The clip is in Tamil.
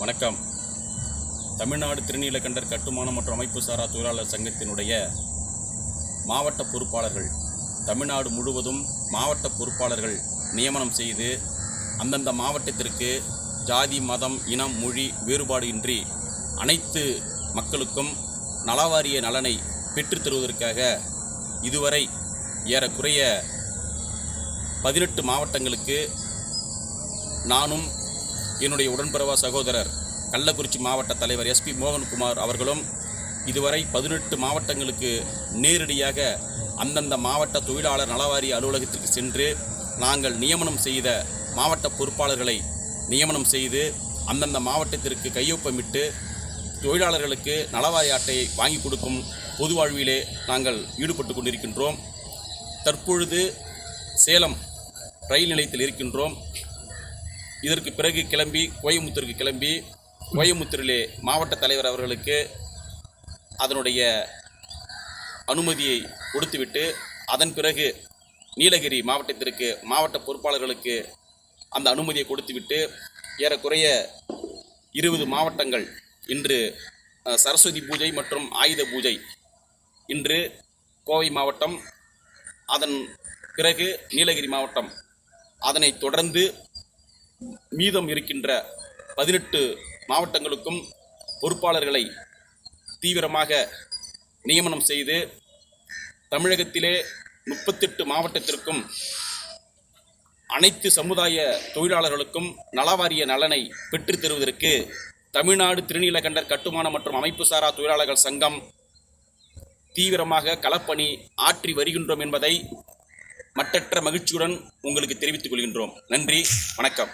வணக்கம். தமிழ்நாடு திருநீலகண்டர் கட்டுமானம் மற்றும் அமைப்பு சாரா தொழிலாளர் சங்கத்தினுடைய மாவட்ட பொறுப்பாளர்கள் தமிழ்நாடு முழுவதும் மாவட்ட பொறுப்பாளர்கள் நியமனம் செய்து அந்தந்த மாவட்டத்திற்கு ஜாதி மதம் இனம் மொழி வேறுபாடு இன்றி அனைத்து மக்களுக்கும் நலவாரிய நலனை பெற்றுத் தருவதற்காக இதுவரை ஏறக்குறைய பதினெட்டு மாவட்டங்களுக்கு நானும் என்னுடைய உடன்பிறவா சகோதரர் கள்ளக்குறிச்சி மாவட்ட தலைவர் எஸ்பி மோகன்குமார் அவர்களும் இதுவரை பதினெட்டு மாவட்டங்களுக்கு நேரடியாக அந்தந்த மாவட்ட தொழிலாளர் நலவாரிய அலுவலகத்திற்கு சென்று நாங்கள் நியமனம் செய்த மாவட்ட பொறுப்பாளர்களை நியமனம் செய்து அந்தந்த மாவட்டத்திற்கு கையொப்பமிட்டு தொழிலாளர்களுக்கு நலவாரிய அட்டையை வாங்கி கொடுக்கும் பொது வாழ்விலே நாங்கள் ஈடுபட்டு கொண்டிருக்கின்றோம். தற்பொழுது சேலம் ரயில் நிலையத்தில் இருக்கின்றோம். இதற்கு பிறகு கிளம்பி கோயமுத்தூருக்கு கிளம்பி கோயமுத்தூரிலே மாவட்ட தலைவர் அவர்களுக்கு அதனுடைய அனுமதியை கொடுத்துவிட்டு அதன் பிறகு நீலகிரி மாவட்டத்திற்கு மாவட்ட பொறுப்பாளர்களுக்கு அந்த அனுமதியை கொடுத்துவிட்டு ஏறக்குறைய இருபது மாவட்டங்கள் இன்று சரஸ்வதி பூஜை மற்றும் ஆயுத பூஜை இன்று கோவை மாவட்டம் அதன் பிறகு நீலகிரி மாவட்டம். அதனைத் தொடர்ந்து மீதம் இருக்கின்ற பதினெட்டு மாவட்டங்களுக்கும் பொறுப்பாளர்களை தீவிரமாக நியமனம் செய்து தமிழகத்திலே முப்பத்தெட்டு மாவட்டத்திற்கும் அனைத்து சமுதாய தொழிலாளர்களுக்கும் நலவாரிய நலனை பெற்றுத் தருவதற்கு தமிழ்நாடு திருநீலகண்டர் கட்டுமான மற்றும் அமைப்பு சாரா தொழிலாளர்கள் சங்கம் தீவிரமாக களப்பணி ஆற்றி வருகின்றோம் என்பதை மட்டற்ற மகிழ்ச்சியுடன் உங்களுக்கு தெரிவித்துக் கொள்கின்றோம். நன்றி வணக்கம்.